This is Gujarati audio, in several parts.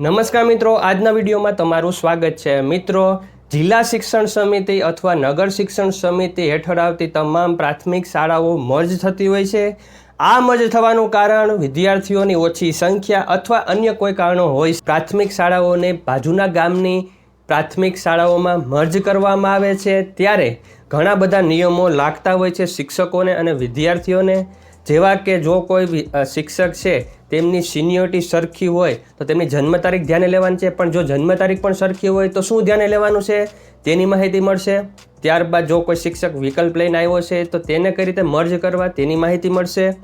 નમસ્કાર મિત્રો, આજના વિડીયોમાં તમારું સ્વાગત છે. મિત્રો, જિલ્લા શિક્ષણ સમિતિ અથવા નગર શિક્ષણ સમિતિ હેઠળ આવતી તમામ પ્રાથમિક શાળાઓ મર્જ થતી હોય છે. આ મર્જ થવાનું કારણ વિદ્યાર્થીઓની ઓછી સંખ્યા અથવા અન્ય કોઈ કારણો હોય. પ્રાથમિક શાળાઓને બાજુના ગામની પ્રાથમિક શાળાઓમાં મર્જ કરવામાં આવે છે. ત્યારે ઘણા બધા નિયમો લાગતા હોય છે શિક્ષકોને અને વિદ્યાર્થીઓને. જેવા કે જો કોઈ શિક્ષક છે, તેમની સિનિયોરિટી સરખી હોય, તો તેમની જન્મ તારીખ ધ્યાને લેવાની છે. પણ જો જન્મ તારીખ પણ સરખી હોય, તો શું ધ્યાને લેવાનું છે? તેની માહિતી મળશે. ત્યારબાદ જો કોઈ શિક્ષક વિકલ્પ લઈને આવ્યો છે, તો તેને કઈ રીતે મર્જ કરવા તેની માહિતી મળશે.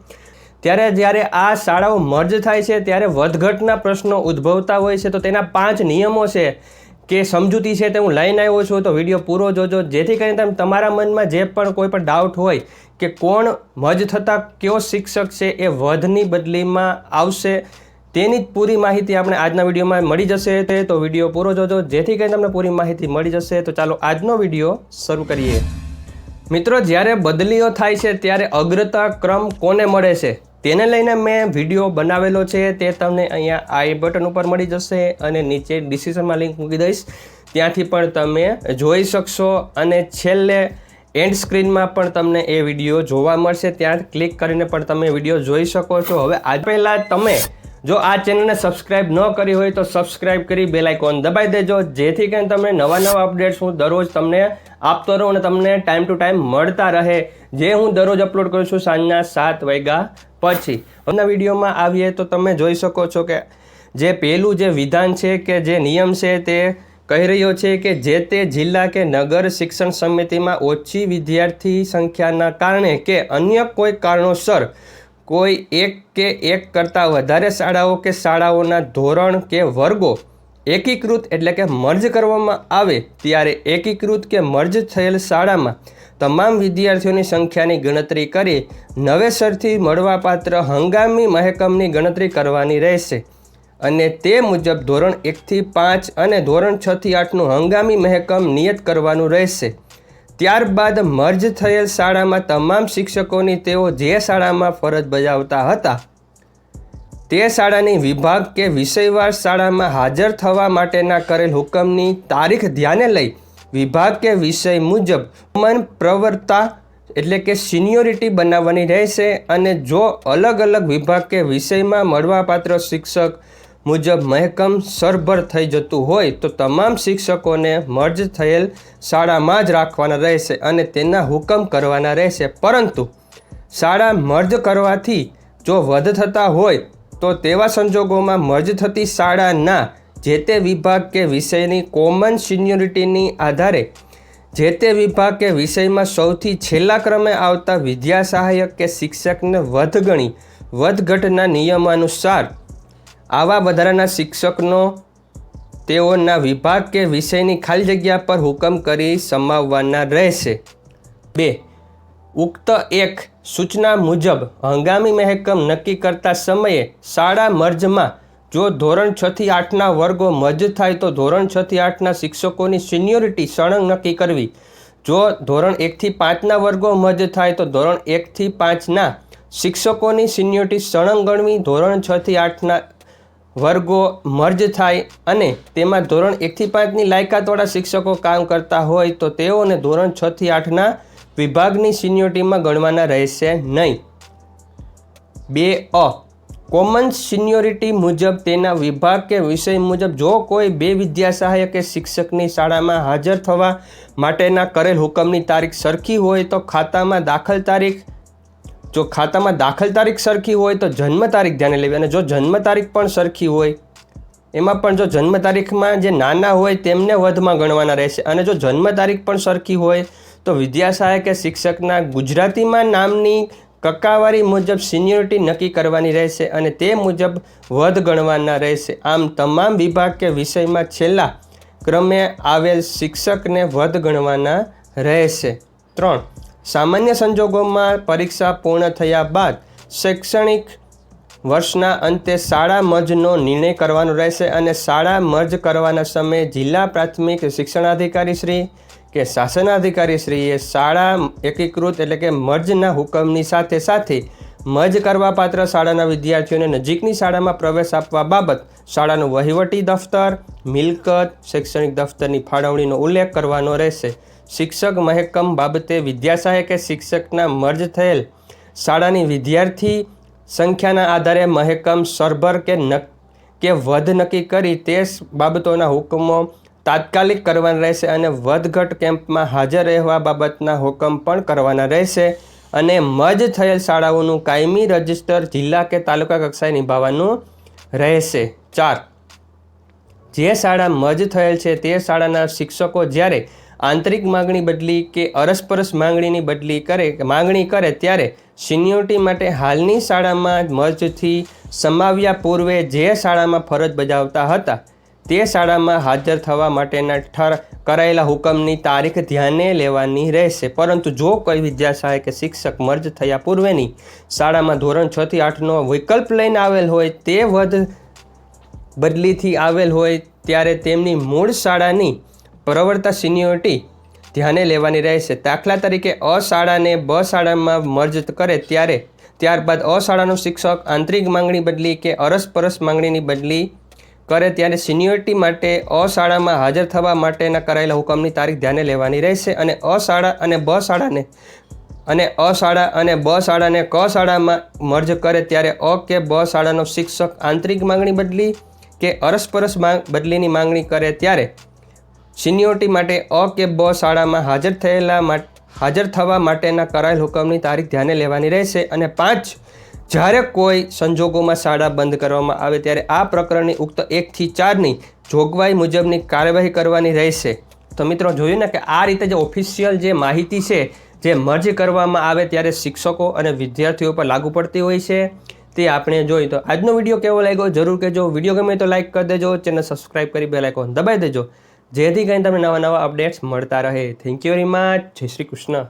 ત્યારે જ્યારે આ શાળાઓ મર્જ થાય છે, ત્યારે વધઘટના પ્રશ્નો ઉદ્ભવતા હોય છે, તો તેના પાંચ નિયમો છે. કે સમજૂતી છે તે હું લઈને આવ્યો છું, તો વીડિયો પૂરો જોજો. જેથી કરીને તમે તમારા મનમાં જે પણ કોઈ પણ ડાઉટ હોય કે કોણ મજ થતાં કયો શિક્ષક છે એ વધની બદલીમાં આવશે, તેની જ પૂરી માહિતી આપણે આજના વિડીયોમાં મળી જશે તે, તો વીડિયો પૂરો જોજો. જેથી કરીને તમને પૂરી માહિતી મળી જશે. તો ચાલો આજનો વીડિયો શરૂ કરીએ. મિત્રો, જ્યારે બદલીઓ થાય છે, ત્યારે અગ્રતા ક્રમ કોને મળે છે? તેને લઈને મેં વીડિયો બનાવેલો છે, તે તમને અહીંયા આઈ બટન ઉપર મળી જશે અને નીચે ડિસ્ક્રિપ્શનમાં લિંક મૂકી દઈશ. ત્યાંથી પણ તમે જોઈ શકશો અને છેલ્લે એન્ડ સ્ક્રીનમાં પણ તમને એ વીડિયો જોવા મળશે. ત્યાં ક્લિક કરીને પણ તમે વીડિયો જોઈ શકો છો. હવે આજ પહેલાં તમે જો આ ચેનલને સબસ્ક્રાઇબ ન કરી હોય તો સબસ્ક્રાઇબ કરી બેલ આઇકોન દબાઈ દેજો. જેથી કરીને તમને નવા નવા અપડેટ્સ હું દરરોજ તમને આપતો રહું અને તમને ટાઈમ ટુ ટાઈમ મળતા રહે. જે હું દરરોજ અપલોડ કરું છું સાંજના સાત વાગ્યા પછી આજના વિડીયોમાં આવીએ તો તમે જોઈ શકો છો કે જે પહેલું જે વિધાન છે કે જે નિયમ છે તે કહી રહ્યો છે કે જે તે જિલ્લા કે નગર શિક્ષણ સમિતિમાં ઓછી વિદ્યાર્થી સંખ્યાના કારણે કે અન્ય કોઈ કારણોસર કોઈ એક કે એક કરતાં વધારે શાળાઓ કે શાળાઓના ધોરણ કે વર્ગો એકીકૃત એટલે કે મર્જ કરવામાં આવે, ત્યારે એકીકૃત કે મર્જ થયેલ શાળામાં તમામ વિદ્યાર્થીઓની સંખ્યાની ગણતરી કરી નવેસરથી મળવાપાત્ર હંગામી મહેકમની ગણતરી કરવાની રહેશે. અને તે મુજબ ધોરણ એકથી પાંચ અને ધોરણ છથી આઠનું હંગામી મહેકમ નિયત કરવાનું રહેશે. ત્યારબાદ મર્જ થયેલ શાળામાં તમામ શિક્ષકોની તેઓ જે શાળામાં ફરજ બજાવતા હતા, તે શાળાની વિભાગ કે વિષયવાર શાળામાં હાજર થવા માટેના કરેલ હુકમની તારીખ ધ્યાને લઈ વિભાગ કે વિષય મુજબ મન પ્રવર્તા એટલે કે સિનિયોરિટી બનાવવાની રહેશે અને જો અલગ અલગ વિભાગ કે વિષયમાં મળવાપાત્ર શિક્ષક મુજબ મહેકમ સરભર થઈ જતું હોય તો તમામ શિક્ષકોને મર્જ થયેલ શાળામાં જ રાખવાના રહેશે અને તેના હુકમ કરવાના રહેશે. પરંતુ શાળા મર્જ કરવાથી જો વધ થતા હોય તો તેવા સંજોગોમાં મર્જ થતી શાળાના જે તે વિભાગ કે વિષયની કોમન સિન્યોરિટીની આધારે, જે તે વિભાગ કે વિષયમાં સૌથી છેલ્લા ક્રમે આવતા વિદ્યા સહાયક કે શિક્ષકને વધ ગણી વધઘટના નિયમાનુસાર આવા વધારાના શિક્ષકનો તેઓના વિભાગ કે વિષયની ખાલી જગ્યા પર હુકમ કરી સમાવવાના રહેશે. બે, ઉક્ત એક સૂચના મુજબ હંગામી મહેકમ નક્કી કરતા સમયે શાળા મર્જમાં જો ધોરણ છ થી આઠના વર્ગો મજ થાય તો ધોરણ છ થી આઠના શિક્ષકોની સિનિયોરિટી સળંગ નક્કી કરવી. જો ધોરણ એકથી પાંચના વર્ગો મજ થાય તો ધોરણ એકથી પાંચના શિક્ષકોની સિનિયોરિટી સળંગ ગણવી ધોરણ છ થી આઠના વર્ગો મર્જ થાય અને તેમાં ધોરણ એકથી પાંચની લાયકાતવાળા શિક્ષકો કામ કરતા હોય તો તેઓને ધોરણ છ થી આઠના વિભાગની સિનિયોરિટીમાં ગણવાના રહેશે નહીં. બે અ કોમન સિનિયોરિટી મુજબ, તેના વિભાગ કે વિષય મુજબ જો કોઈ બે વિદ્યા સહાયક કે શિક્ષકની શાળામાં હાજર થવા માટેના કરેલ હુકમની તારીખ સરખી હોય તો ખાતામાં દાખલ તારીખ, જો ખાતામાં દાખલ તારીખ સરખી હોય તો જન્મ તારીખ ધ્યાને લેવી અને જો જન્મ તારીખ પણ સરખી હોય, એમાં પણ જો જન્મ તારીખમાં જે નાના હોય તેમને વધમાં ગણવાના રહેશે અને જો જન્મ તારીખ પણ સરખી હોય તો વિદ્યા સહાયક કે શિક્ષકના ગુજરાતીમાં નામની કક્કાવારી મુજબ સિનિયોરિટી નક્કી કરવાની રહેશે અને તે મુજબ વધ ગણવાના રહેશે. આમ તમામ વિભાગ કે વિષયમાં છેલ્લા ક્રમે આવેલ શિક્ષકને વધ ગણવાના રહેશે. ત્રણ. સામાન્ય સંજોગોમાં પરીક્ષા પૂર્ણ થયા બાદ શૈક્ષણિક વર્ષના અંતે શાળા મર્જનો નિર્ણય કરવાનો રહેશે અને શાળા મર્જ કરવાના સમયે જિલ્લા પ્રાથમિક શિક્ષણાધિકારી શ્રી કે શાસનાધિકારી શ્રીએ શાળા એકીકૃત એટલે કે મર્જના હુકમની સાથે સાથે મજ કરવા પાત્ર શાળાના વિદ્યાર્થીઓને નજીકની શાળામાં પ્રવેશ આપવા બાબત શાળાનું વહીવટી દફતર, મિલકત, શૈક્ષણિક દફતરની ફાળવણીનો ઉલ્લેખ કરવાનો રહેશે. શિક્ષક મહેકમ બાબતે વિદ્યાસહાયકે શિક્ષકના મર્જ થયેલ શાળાની વિદ્યાર્થી સંખ્યાના આધારે મહેકમ સરભર કે નક, કે વધ નક્કી કરી તે બાબતોના હુકમો તાત્કાલિક કરવાના રહેશે અને વધઘટ કેમ્પમાં હાજર રહેવા બાબતના હુકમ પણ કરવાના રહેશે અને મજ થયેલ શાળાઓનું કાયમી રજિસ્ટર જિલ્લા કે તાલુકા કક્ષાએ નિભાવવાનું રહેશે. ચાર. જે શાળા મજ થયેલ છે તે શાળાના શિક્ષકો જ્યારે આંતરિક માંગણી બદલી કે અરસપરસ માંગણીની બદલી કરે, માંગણી કરે ત્યારે સિનિયોરિટી માટે હાલની શાળામાં મર્જથી સમાવ્યા પૂર્વે જે શાળામાં ફરજ બજાવતા હતા તે શાળામાં હાજર થવા માટેના ઠર કરાયેલા હુકમની તારીખ ધ્યાને લેવાની રહેશે. પરંતુ જો કોઈ વિદ્યાશાળા કે શિક્ષક મર્જ થયા પૂર્વેની શાળામાં ધોરણ છ થી આઠનો વિકલ્પ લઈને આવેલ હોય તે વધ બદલીથી આવેલ હોય ત્યારે તેમની મૂળ શાળાની પ્રવર્તા સિનિયોરિટી ધ્યાને લેવાની રહેશે. દાખલા તરીકે અ શાળાને બ શાળામાં મર્જ કરે ત્યારે, ત્યારબાદ અ શાળાનો શિક્ષક આંતરિક માંગણી બદલી કે અરસપરસ માંગણીની બદલી કરે ત્યારે સિનિયોરિટી માટે અ શાળામાં હાજર થવા માટેના કરાયેલા હુકમની તારીખ ધ્યાને લેવાની રહેશે અને અ શાળા અને બ શાળાને અને અ શાળા અને બ શાળાને ક શાળામાં મર્જ કરે ત્યારે અ કે બ શાળાનો શિક્ષક આંતરિક માંગણી બદલી કે અરસપરસ બદલીની માંગણી કરે ત્યારે સિનિયોરિટી માટે અ કે બ શાળામાં હાજર થયેલા હાજર થવા માટેના કરાયેલ હુકમની તારીખ ધ્યાને લેવાની રહેશે અને પાંચ જ્યારે કોઈ સંજોગોમાં શાળા બંધ કરવામાં આવે ત્યારે આ પ્રકરણની ઉક્ત એકથી ચારની જોગવાઈ મુજબની કાર્યવાહી કરવાની રહેશે. તો મિત્રો જોયું ને કે આ રીતે જે ઓફિશિયલ જે માહિતી છે, જે મર્જ કરવામાં આવે ત્યારે શિક્ષકો અને વિદ્યાર્થીઓ પર લાગુ પડતી હોય છે. તે આપણે જોઈ તો આજનો વીડિયો કેવો લાગ્યો? જરૂર કહેજો. વીડિયો ગમે તો લાઈક કરી દેજો, ચેનલ સબસ્ક્રાઈબ કરી બે લાઈકોન દબાઈ દેજો. જેથી કરીને તમને નવા નવા અપડેટ્સ મળતા રહે. થેન્ક યુ વેરી મચ જય શ્રી કૃષ્ણ.